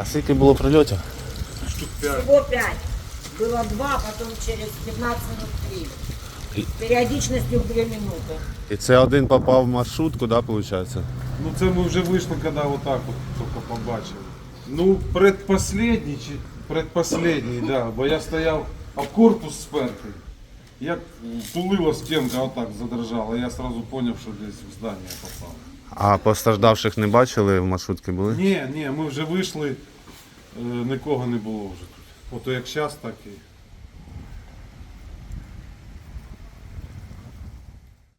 А скільки було прильотів? Всего пять. Было два, потом через 15 минут три. И- Периодичностью в две минуты. І це один попав в маршрутку, да, виходить? Ну це ми вже вийшли, коли отак от тільки побачили. Ну, предпоследній чи предпоследній, да, бо я стояв, а корпус спертий. Як тулила стінка отак задрожала, я одразу зрозумів, що десь в здання попав. А постраждавших не бачили в маршрутці були? Ні, ні, ми вже вийшли, е, нікого не було вже тут. Ото як зараз, так і.